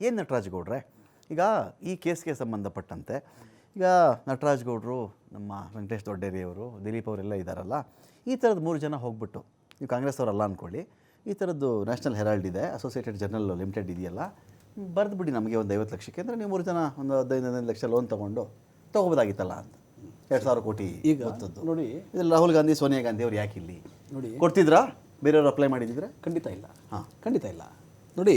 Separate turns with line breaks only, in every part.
ಏನು ನಟರಾಜ್ ಗೌಡ್ರೆ? ಈಗ ಈ ಕೇಸ್ಗೆ ಸಂಬಂಧಪಟ್ಟಂತೆ ಈಗ ನಟರಾಜ್ ಗೌಡರು ನಮ್ಮ ವೆಂಕಟೇಶ್ ದೊಡ್ಡೇರಿಯವರು ದಿಲೀಪ್ ಅವರೆಲ್ಲ ಇದ್ದಾರಲ್ಲ ಈ ಥರದ್ದು ಮೂರು ಜನ ಹೋಗ್ಬಿಟ್ಟು ನೀವು ಕಾಂಗ್ರೆಸ್ ಅವರಲ್ಲ ಅಂದ್ಕೊಳ್ಳಿ ಈ ಥರದ್ದು ನ್ಯಾಷನಲ್ ಹೆರಾಲ್ಡ್ ಇದೆ ಅಸೋಸಿಯೇಟೆಡ್ ಜರ್ನಲ್ ಲಿಮಿಟೆಡ್ ಇದೆಯಲ್ಲ ಬರೆದು ಬಿಡಿ ನಮಗೆ ಒಂದು ಐವತ್ತು ಲಕ್ಷಕ್ಕೆ ಅಂದರೆ ನೀವು ಮೂರು ಜನ ಒಂದು ಹದಿನೈದು ಹದಿನೈದು ಲಕ್ಷ ಲೋನ್ ತೊಗೊಂಡು ತೊಗೋಬೋದಾಗಿತ್ತಲ್ಲ ಅಂತ ಎರಡು ಸಾವಿರ ಕೋಟಿ
ಈಗ ನೋಡಿ
ಇದ್ರಲ್ಲಿ ರಾಹುಲ್ ಗಾಂಧಿ ಸೋನಿಯಾ ಗಾಂಧಿ ಅವ್ರು ಯಾಕೆ ಇಲ್ಲಿ?
ನೋಡಿ
ಕೊಡ್ತಿದ್ರಾ? ಬೇರೆಯವರು ಅಪ್ಲೈ ಮಾಡಿದ್ರೆ
ಖಂಡಿತ ಇಲ್ಲ.
ಹಾಂ.
ಖಂಡಿತ ಇಲ್ಲ. ನೋಡಿ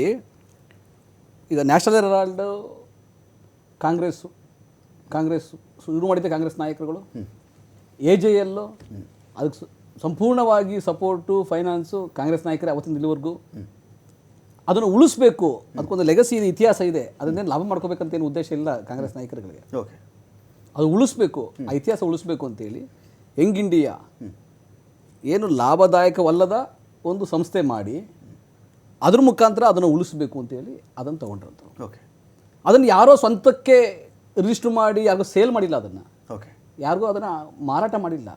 ಈಗ ನ್ಯಾಷನಲ್ ಹೆರಾಲ್ಡ್ ಕಾಂಗ್ರೆಸ್ಸು ಕಾಂಗ್ರೆಸ್ ಶುರು ಮಾಡಿದ್ದೆ ಕಾಂಗ್ರೆಸ್ ನಾಯಕರುಗಳು ಎ ಜೆ ಎಲ್ಲು ಅದಕ್ಕೆ ಸಂಪೂರ್ಣವಾಗಿ ಸಪೋರ್ಟು ಫೈನಾನ್ಸು ಕಾಂಗ್ರೆಸ್ ನಾಯಕರೇ ಅವತ್ತಿನ ಇಲ್ಲಿವರೆಗೂ ಅದನ್ನು ಉಳಿಸ್ಬೇಕು. ಅದಕ್ಕೊಂದು ಲೆಗಸಿ ಇದೆ ಇತಿಹಾಸ ಇದೆ. ಅದನ್ನೇನು ಲಾಭ ಮಾಡ್ಕೋಬೇಕಂತ ಏನು ಉದ್ದೇಶ ಇಲ್ಲ ಕಾಂಗ್ರೆಸ್ ನಾಯಕರುಗಳಿಗೆ.
ಓಕೆ.
ಅದು ಉಳಿಸ್ಬೇಕು. ಆ ಇತಿಹಾಸ ಉಳಿಸ್ಬೇಕು ಅಂತೇಳಿ ಯಂಗ್ ಇಂಡಿಯಾ ಏನು ಲಾಭದಾಯಕವಲ್ಲದ ಒಂದು ಸಂಸ್ಥೆ ಮಾಡಿ ಅದ್ರ ಮುಖಾಂತರ ಅದನ್ನು ಉಳಿಸ್ಬೇಕು ಅಂತೇಳಿ ಅದನ್ನು ತೊಗೊಂಡ್ರಂತ
ಓಕೆ
ಅದನ್ನು ಯಾರೋ ಸ್ವಂತಕ್ಕೆ ರಿಜಿಸ್ಟರ್ ಮಾಡಿ ಯಾರಿಗೂ ಸೇಲ್ ಮಾಡಿಲ್ಲ ಅದನ್ನು.
ಓಕೆ
ಯಾರಿಗೂ ಅದನ್ನು ಮಾರಾಟ ಮಾಡಿಲ್ಲ.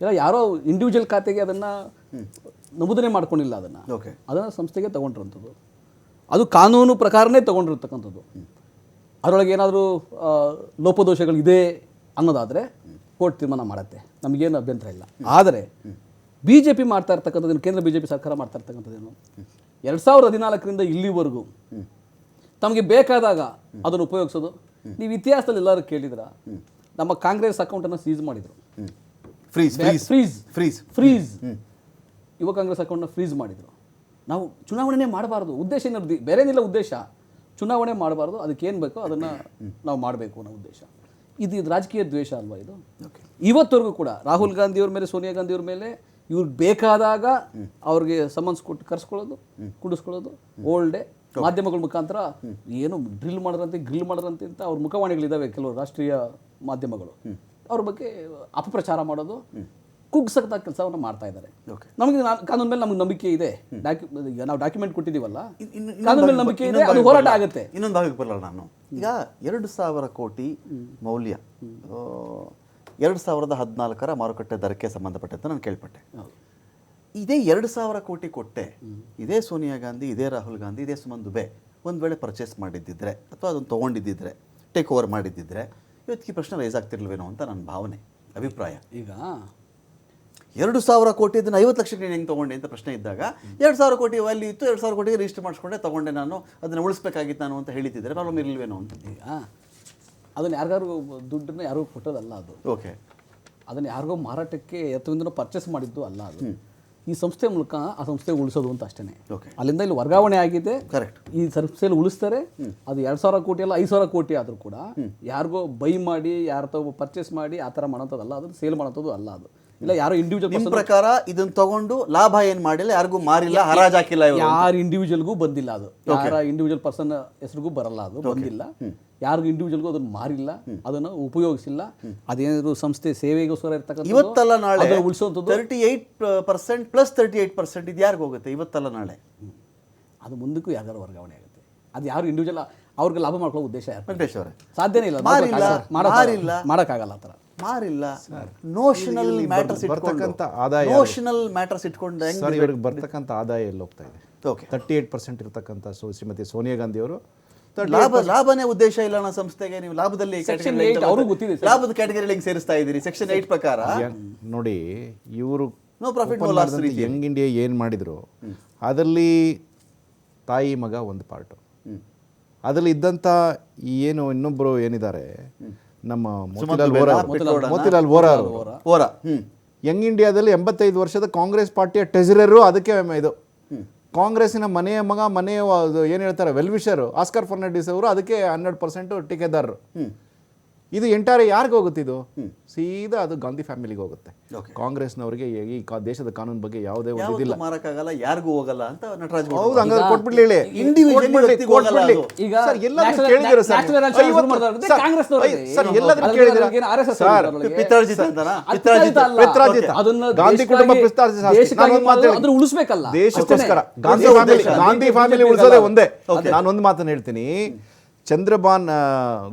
ಇಲ್ಲ ಯಾರೋ ಇಂಡಿವಿಜುವಲ್ ಖಾತೆಗೆ ಅದನ್ನು ನಮೂದನೆ ಮಾಡ್ಕೊಂಡಿಲ್ಲ ಅದನ್ನು.
ಓಕೆ
ಅದನ್ನು ಸಂಸ್ಥೆಗೆ ತೊಗೊಂಡಿರೋಂಥದ್ದು. ಅದು ಕಾನೂನು ಪ್ರಕಾರನೇ ತೊಗೊಂಡಿರ್ತಕ್ಕಂಥದ್ದು. ಅದರೊಳಗೆ ಏನಾದರೂ ಲೋಪದೋಷಗಳಿದೆ ಅನ್ನೋದಾದರೆ ಕೋರ್ಟ್ ತೀರ್ಮಾನ ಮಾಡುತ್ತೆ. ನಮಗೇನು ಅಭ್ಯಂತರ ಇಲ್ಲ. ಆದರೆ ಬಿ ಜೆ ಪಿ ಮಾಡ್ತಾ ಇರ್ತಕ್ಕಂಥದ್ದು ಕೇಂದ್ರ ಬಿ ಜೆ ಪಿ ಸರ್ಕಾರ ಮಾಡ್ತಾ ಇರ್ತಕ್ಕಂಥದ್ದೇನು ಎರಡು ಸಾವಿರದ ಹದಿನಾಲ್ಕರಿಂದ ಇಲ್ಲಿವರೆಗೂ ತಮಗೆ ಬೇಕಾದಾಗ ಅದನ್ನು ಉಪಯೋಗಿಸೋದು. ನೀವು ಇತಿಹಾಸದಲ್ಲಿ ಎಲ್ಲರೂ ಕೇಳಿದ್ರ? ನಮ್ಮ ಕಾಂಗ್ರೆಸ್ ಅಕೌಂಟನ್ನು ಸೀಸ್ ಮಾಡಿದರು.
Freeze freeze
freeze
freeze
freeze ಯುವ ಕಾಂಗ್ರೆಸ್ ಅಕೌಂಟ್ನ ಫ್ರೀಸ್ ಮಾಡಿದರು. ನಾವು ಚುನಾವಣೆ ಮಾಡಬಾರ್ದು. ಉದ್ದೇಶ ಏನಾದ್ರು ಬೇರೆನಿಲ್ಲ ಉದ್ದೇಶ. ಚುನಾವಣೆ ಮಾಡಬಾರ್ದು. ಅದಕ್ಕೇನು ಏನು ಬೇಕೋ ಅದನ್ನು ನಾವು ಮಾಡಬೇಕು ಅನ್ನೋ ಉದ್ದೇಶ. ಇದು ಇದು ರಾಜಕೀಯ ದ್ವೇಷ ಅಲ್ವಾ ಇದು? ಇವತ್ತವರೆಗೂ ಕೂಡ ರಾಹುಲ್ ಗಾಂಧಿಯವ್ರ ಮೇಲೆ ಸೋನಿಯಾ ಗಾಂಧಿಯವ್ರ ಮೇಲೆ ಇವ್ರಿಗೆ ಬೇಕಾದಾಗ ಅವ್ರಿಗೆ ಸಮನ್ಸ್ ಕೊಟ್ಟು ಕರ್ಸ್ಕೊಳ್ಳೋದು ಕುಡಿಸ್ಕೊಳ್ಳೋದು ಓಲ್ಡ್ ಡೇ ಮಾಧ್ಯಮಗಳ ಮುಖಾಂತರ ಏನು ಡ್ರಿಲ್ ಮಾಡೋರಂತೆ ಗ್ರಿಲ್ ಮಾಡೋರಂತೆ ಅಂತ ಅವ್ರ ಮುಖವಾಣಿಗಳಿದ್ದಾವೆ ಕೆಲವು ರಾಷ್ಟ್ರೀಯ ಮಾಧ್ಯಮಗಳು. ಅವ್ರ ಬಗ್ಗೆ ಅಪಪ್ರಚಾರ ಮಾಡೋದು ಕುಗ್ಸಕ್ತ ಕೆಲಸವನ್ನು ಮಾಡ್ತಾ ಇದ್ದಾರೆ. ನಮಗೆ ಕಾನೂನು ಮೇಲೆ ನಮ್ಗೆ ನಂಬಿಕೆ ಇದೆ. ನಾವು ಡಾಕ್ಯುಮೆಂಟ್ ಕೊಟ್ಟಿದ್ದೀವಲ್ಲ ಕಾನೂನು ಮೇಲೆ ನಂಬಿಕೆ ಇದೆ ಅದು ಹೋರಾಟ ಆಗುತ್ತೆ.
ಇನ್ನೊಂದು ಭಾಗಕ್ಕೆ ಬರಲ್ಲ ನಾನು. ಈಗ ಎರಡು ಸಾವಿರ ಕೋಟಿ ಮೌಲ್ಯ. ಎರಡು ಸಾವಿರದ ಹದಿನಾಲ್ಕರ ಮಾರುಕಟ್ಟೆ ದರಕ್ಕೆ ಸಂಬಂಧಪಟ್ಟಂತೆ ನಾನು ಕೇಳ್ಪಟ್ಟೆ. ಇದೇ ಎರಡು ಸಾವಿರ ಕೋಟಿ ಕೊಟ್ಟೆ. ಇದೇ ಸೋನಿಯಾ ಗಾಂಧಿ ಇದೇ ರಾಹುಲ್ ಗಾಂಧಿ ಇದೇ ಸುಮನ್ ದುಬೆ ಒಂದು ವೇಳೆ ಪರ್ಚೇಸ್ ಮಾಡಿದ್ದಿದ್ರೆ ಅಥವಾ ಅದನ್ನು ತೊಗೊಂಡಿದ್ದಿದ್ರೆ ಟೇಕ್ ಓವರ್ ಮಾಡಿದ್ದಿದ್ರೆ ಇವತ್ತಿಗೆ ಪ್ರಶ್ನೆ ರೈಸ್ ಆಗ್ತಿರ್ಲಿಲ್ವೇನೋ ಅಂತ ನನ್ನ ಭಾವನೆ ಅಭಿಪ್ರಾಯ.
ಈಗ?
ಎರಡು ಸಾವಿರ ಕೋಟಿ ಇದನ್ನು ಐವತ್ತು ಲಕ್ಷಕ್ಕೆ ನೀನು ಹೆಂಗೆ ತೊಗೊಂಡೆ ಅಂತ ಪ್ರಶ್ನೆ ಇದ್ದಾಗ ಎರಡು ಸಾವಿರ ಕೋಟಿ ವ್ಯಾಲ್ಯೂ ಇತ್ತು ಎರಡು ಸಾವಿರ ಕೋಟಿಗೆ ರಿಜಿಸ್ಟರ್ ಮಾಡಿಸ್ಕೊಂಡೆ ತೊಗೊಂಡೆ ನಾನು ಅದನ್ನು ಉಳಿಸ್ಬೇಕಾಗಿತ್ತು ನಾನು ಅಂತ ಹೇಳಿದ್ದಿದ್ರೆ ಪ್ರಾಬ್ಲಮ್ ಇರಲಿಲ್ವೇನೋ ಅಂತ.
ಈಗ? ಅದನ್ನು ಯಾರಿಗಾರು ದುಡ್ಡನ್ನ ಯಾರಿಗೂ ಕೊಟ್ಟೋದಲ್ಲ ಅದು.
ಓಕೆ.
ಅದನ್ನು ಯಾರಿಗೋ ಮಾರಾಟಕ್ಕೆ ಎತ್ತವಿಂದ ಪರ್ಚೇಸ್ ಮಾಡಿದ್ದು ಅಲ್ಲ ಅದು. ಈ ಸಂಸ್ಥೆ ಮೂಲಕ ಆ ಸಂಸ್ಥೆ ಉಳಿಸೋದು ಅಂತ ಅಷ್ಟೇ
ಓಕೆ.
ಅಲ್ಲಿಂದ ಇಲ್ಲಿ ವರ್ಗಾವಣೆ ಆಗಿದೆ.
ಕರೆಕ್ಟ್
ಈ ಸಂಸ್ಥೆಯಲ್ಲಿ ಉಳಿಸ್ತಾರೆ. ಅದು ಎರಡು ಸಾವಿರ ಕೋಟಿ ಅಲ್ಲ ಐದು ಸಾವಿರ ಕೋಟಿ ಆದರೂ ಕೂಡ ಯಾರಿಗೋ ಬೈ ಮಾಡಿ ಯಾರ ಪರ್ಚೇಸ್ ಮಾಡಿ ಆ ಥರ ಮಾಡೋಂಥದ್ದಲ್ಲ ಅದನ್ನು ಸೇಲ್ ಮಾಡೋಂಥದ್ದು ಅಲ್ಲ ಅದು. ಇಲ್ಲ ಯಾರೋ ಇಂಡಿವಿಜುವಲ್
ಪ್ರಕಾರ ಇದನ್ನ ತಗೊಂಡು ಲಾಭ ಏನು ಮಾಡಿಲ್ಲ ಯಾರಿಗೂ ಮಾರಿಲ್ಲ ಹರಾಜ್ ಹಾಕಿಲ್ಲ
ಯಾರ ಇಂಡಿವಿಜುವಲ್ಗೂ ಬಂದಿಲ್ಲ ಅದು. ಯಾರ ಇಂಡಿವಿಜುವಲ್ ಪರ್ಸನ್ ಹೆಸರಿಗೂ ಬರಲ್ಲ ಅದು ಬಂದಿಲ್ಲ. ಯಾರಿಗೂ ಇಂಡಿವಿಜುವಲ್ಗೂ ಅದನ್ನು ಮಾರಿಲ್ಲ ಅದನ್ನು ಉಪಯೋಗಿಸಿಲ್ಲ ಅದೇನಾದ್ರು ಸಂಸ್ಥೆ ಸೇವೆಗೋಸ್ಕರ ಇರ್ತಕ್ಕಂಥ
ಇವತ್ತಲ್ಲ ನಾಳೆ
ಉಳಿಸೋಂಥದ್ದು
thirty eight percent plus thirty eight percent ಇದು ಯಾರಿಗೂ ಹೋಗುತ್ತೆ? ಇವತ್ತಲ್ಲ ನಾಳೆ.
ಅದು ಮುಂದಕ್ಕೂ ಯಾವ್ದಾದ್ರು ವರ್ಗಾವಣೆ ಆಗುತ್ತೆ. ಅದು ಯಾರು ಇಂಡಿವಿಜುವಲ್ ಅವ್ರಿಗೆ ಲಾಭ ಮಾಡ್ಕೊಳ್ಳೋ ಉದ್ದೇಶ ಯಾರು? ಸಾಧ್ಯನೇ ಇಲ್ಲ. ಮಾಡೋಕ್ಕಾಗಲ್ಲ ಆ ಥರ.
ಮಾರಿಲ್ಲ. ನೋಷನಲ್ ಮ್ಯಾಟರ್ಸ್
ಬರ್ತಕ್ಕಂಥ
ಇಟ್ಕೊಂಡು.
ಆದಾಯ
ನೋಷನಲ್ ಮ್ಯಾಟರ್ಸ್ ಇಟ್ಕೊಂಡು ಹೆಂಗ್
ಸರ್ ಇವ್ರಿಗೆ ಬರ್ತಕ್ಕಂಥ ಆದಾಯ ಎಲ್ಲಿ ಹೋಗ್ತಾ ಇದೆ?
ಓಕೆ
ತರ್ಟಿ ಏಟ್ ಪರ್ಸೆಂಟ್ ಇರತಕ್ಕಂಥ ಸೊ ಶ್ರೀಮತಿ ಸೋನಿಯಾ ಗಾಂಧಿ ಅವರು
ಲಾಭ ಲಾಭನೇ ಉದ್ದೇಶ ಇಲ್ಲ ಅನ್ನೋ ಸಂಸ್ಥೆಗೆ ನೀವು ಲಾಭದಲ್ಲಿ
ಸೆಕ್ಷನ್.
ಲಾಭದ ಕ್ಯಾಟಗರಿ ಹೆಂಗ್ ಸೇರಿಸ್ತಾ ಇದ್ದೀರಿ. ಸೆಕ್ಷನ್ ಏಟ್ ಪ್ರಕಾರ.
ನೋಡಿ ಇವರು
no profit no loss.
Young India ಏನು ಮಾಡಿದ್ರು ಅದರಲ್ಲಿ ತಾಯಿ ಮಗ ಒಂದು ಪಾರ್ಟು ಅದರಲ್ಲಿ ಇದ್ದಂಥ ಏನು ಇನ್ನೊಬ್ಬರು ಏನಿದ್ದಾರೆ ನಮ್ಮ ಮೋತಿಲಾಲ್ ವೋರಾ? ಮೋತಿಲಾಲ್ ವೋರಾ
ಹ್ಮ್.
ಯಂಗ್ ಇಂಡಿಯಾದಲ್ಲಿ ಎಂಬತ್ತೈದು ವರ್ಷದ ಕಾಂಗ್ರೆಸ್ ಪಾರ್ಟಿಯ ಟ್ರೆಜರರು ಅದಕ್ಕೆ ಇದು. ಕಾಂಗ್ರೆಸ್ಸಿನ ಮನೆಯ ಮಗ ಮನೆಯ ಏನು ಹೇಳ್ತಾರೆ ವೆಲ್ವಿಷರು ಆಸ್ಕರ್ ಫರ್ನಾಂಡಿಸ್ ಅವರು ಅದಕ್ಕೆ ಹನ್ನೆರಡು ಪರ್ಸೆಂಟ್ ಟಿಕೆದಾರರು ಇದು ಎಂಟಾರೆ ಯಾರಿಗೆ ಹೋಗುತ್ತೆ ಇದು ಸೀದಾ ಅದು ಗಾಂಧಿ ಫ್ಯಾಮಿಲಿಗೆ ಹೋಗುತ್ತೆ. ಕಾಂಗ್ರೆಸ್ನವರಿಗೆ ಈ ದೇಶದ ಕಾನೂನು ಬಗ್ಗೆ ಯಾವುದೇ ಒಂದು ಇದಿಲ್ಲ
ಮಾರಕ್ಕಾಗಲ್ಲ ಯಾರಿಗೂ ಹೋಗಲ್ಲ ಅಂತ ನಟರಾಜ್
ಹೌದು ಹಂಗಾದ್ರೆ ಕೊಟ್ಬಿಡ್ಲಿ ಹೇಳಿ
ಇಂಡಿವಿಜುವಲ್
ಕೊಟ್ಬಿಡ್ಲಿ, ಕೊಟ್ಬಿಡ್ಲಿ.
ಈಗ
ಸರ್, ಎಲ್ಲಾದ್ರೂ ಕೇಳಿದಿರ ಸರ್
ಕಾಂಗ್ರೆಸ್
ಸರ್, ಎಲ್ಲಾದ್ರೂ
RSS
ಸರ್.
ಪಿತ್ರಾರ್ಜಿತ ಅಂತನಾ?
ಅದು
ಪಿತ್ರಾರ್ಜಿತ.
ಅಲ್ಲ.
ಪಿತ್ರಾರ್ಜಿತ.
ಅದನ್ನ
ಗಾಂಧಿ ಕುಟುಂಬ ಪಿತ್ರಾರ್ಜಿತ
ದೇಶಕ್ಕಾಗಿ
ನಾನು ಒಂದು ಮಾತು.
ಅದನ್ನ ಉಳಿಸ್ಬೇಕಲ್ಲ
ದೇಶಕ್ಕೋಸ್ಕರ. ಗಾಂಧಿ ಫ್ಯಾಮಿಲಿ ಗಾಂಧಿ ಫ್ಯಾಮಿಲಿ ಉಳಿಸೋದೇ ಒಂದೇ. ನಾನು ಒಂದು ಮಾತನ್ನ ಹೇಳ್ತೀನಿ ಚಂದ್ರಬಾನ್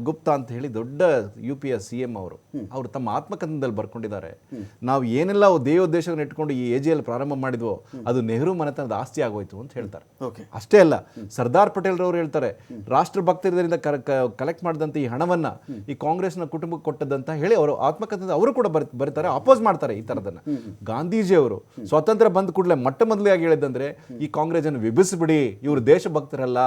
ಗುಪ್ತಾ ಅಂತ ಹೇಳಿ ದೊಡ್ಡ U P S C M ಅವರು ಅವರು ತಮ್ಮ ಆತ್ಮಕಥನದಲ್ಲಿ ಬರ್ಕೊಂಡಿದ್ದಾರೆ. ನಾವು ಏನೆಲ್ಲ ದೇವೋದ್ದೇಶವನ್ನು ಇಟ್ಕೊಂಡು ಈ ಎಜಿಯಲ್ಲಿ ಪ್ರಾರಂಭ ಮಾಡಿದ್ವೋ ಅದು ನೆಹರು ಮನೆತನದ ಆಸ್ತಿ ಆಗೋಯ್ತು ಅಂತ ಹೇಳ್ತಾರೆ. ಅಷ್ಟೇ ಅಲ್ಲ ಸರ್ದಾರ್ ಪಟೇಲ್ ರವರು ಹೇಳ್ತಾರೆ ರಾಷ್ಟ್ರ ಭಕ್ತರಿಂದ ಕಲೆಕ್ಟ್ ಮಾಡಿದಂತ ಈ ಹಣವನ್ನ ಈ ಕಾಂಗ್ರೆಸ್ನ ಕುಟುಂಬಕ್ಕೆ ಕೊಟ್ಟದಂತ ಹೇಳಿ ಅವರು ಆತ್ಮಕಥನ ಅವರು ಕೂಡ ಬರೀತಾರೆ ಅಪೋಸ್ ಮಾಡ್ತಾರೆ ಈ ತರದನ್ನ ಗಾಂಧೀಜಿ ಅವರು ಸ್ವಾತಂತ್ರ್ಯ ಬಂದ ಕೂಡಲೇ ಮೊಟ್ಟ ಮೊದಲಿಗೆ ಹೇಳಿದಂದ್ರೆ ಈ ಕಾಂಗ್ರೆಸ್ ಅನ್ನು ವಿಭಿಸ್ಬಿಡಿ ಇವರು ದೇಶಭಕ್ತರಲ್ಲ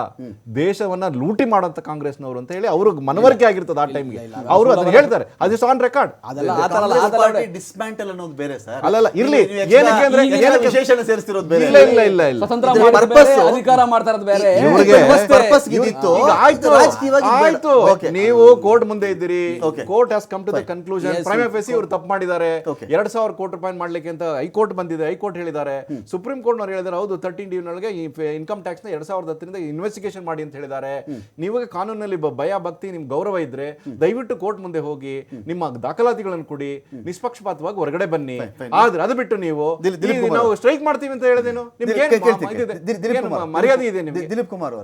ದೇಶವನ್ನ ಲೂಟಿ ಮಾಡುವಂತ ಕಾಂಗ್ರೆಸ್ನವರು ಅಂತ ಹೇಳಿ ಅವ್ರಿಗೆ ಮನವರಿಕೆ ಆಗಿರ್ತದೆ ಆ ಟೈಮ್ಗೆ ಅವರು ಅದನ್ನ ಹೇಳ್ತಾರೆ. ಅದು ಆನ್ ರೆಕಾರ್ಡ್
ಅದೆಲ್ಲ ಆ ಥರ ಅಲ್ಲ, ಆ ಥರ ಅಲ್ಲ.
ಡಿಸ್ಮ್ಯಾಂಟಲ್ ಅನ್ನೋದು ಬೇರೆ ಸರ್.
ಅಲ್ಲಲ್ಲ, ಇರ್ಲಿ.
ನೀವು
ಏನಕ್ಕೆ ಅಂದ್ರೆ- ಏನಕ್ಕೆ-
ವಿಶೇಷಣ ಸೇರಿಸ್ತಿರೋದು ಬೇರೆ?
ಇಲ್ಲ ಇಲ್ಲ ಇಲ್ಲ ಇಲ್ಲ.
ಸ್ವತಂತ್ರ
ಇದ್ರ
ಮಾಡೋದು
purpose-
ಬೇರೆ, ಅಧಿಕಾರ ಮಾಡ್ತಾ ಇರೋದು ಬೇರೆ.
ಇವ್ರಿಗೆ
ವ್ಯವಸ್ಥೆ.
purpose ಇದಿತ್ತು.
ಈಗ ಆಯ್ತು.
ರಾಜಕೀಯವಾಗಿ ಬೇಡ.
ಆಯ್ತು.
Okay.
ನೀವು ಕೋರ್ಟ್ ಮುಂದೆ ಇದ್ದೀರಿ.
Okay.
Court has come to the conclusion
Yes,
prima facie ಇವರು ತಪ್ಪು ಮಾಡಿದ್ದಾರೆ.
Okay.
ಎರಡ್ ಸಾವಿರ ಕೋಟಿ ರೂಪಾಯಿ ಮಾಡ್ಲಿಕ್ಕೆ ಅಂತ ಹೈಕೋರ್ಟ್ ಬಂದಿದೆ. ಹೈಕೋರ್ಟ್ ಹೇಳಿದ್ದಾರೆ. ಸುಪ್ರೀಂ ಕೋರ್ಟ್ ನವರು ಹೇಳಿದ್ದಾರೆ ಹೌದು ತರ್ಟೀನ್ ಡಿ ಒಳಗೆ ಇನ್ಕಮ್ ಟ್ಯಾಕ್ಸ್ನ ಎರಡ್ ಸಾವಿರದ ಹತ್ತರಿಂದ ಇನ್ವೆಸ್ಟಿಗೇಷನ್ ಮಾಡಿ ಅಂತ ಹೇಳಿದ್ದಾರೆ. ನೀವಾಗ ಕಾನೂನಲ್ಲಿ ಭಯ ಭಕ್ತಿ ನಿಮ್ಗೆ ಗೌರವ ಇದ್ರೆ ದಯವಿಟ್ಟು ಕೋರ್ಟ್ ಮುಂದೆ ಹೋಗಿ ನಿಮ್ಮ ದಾಖಲಾತಿಗಳನ್ನು ಕೊಡಿ ನಿಷ್ಪಕ್ಷಪಾತವಾಗಿ ಹೊರಗಡೆ ಬನ್ನಿ. ಆದ್ರೆ ಅದು ಬಿಟ್ಟು ನೀವು ನಾವು ಸ್ಟ್ರೈಕ್ ಮಾಡ್ತೀವಿ ಅಂತ ಹೇಳಿದೇನು? ನಿಮ್ಗೆ. ಮರ್ಯಾದೆ ಇದೆ ನಿಮ್ಗೆ?
ದಿಲೀಪ್ ಕುಮಾರ್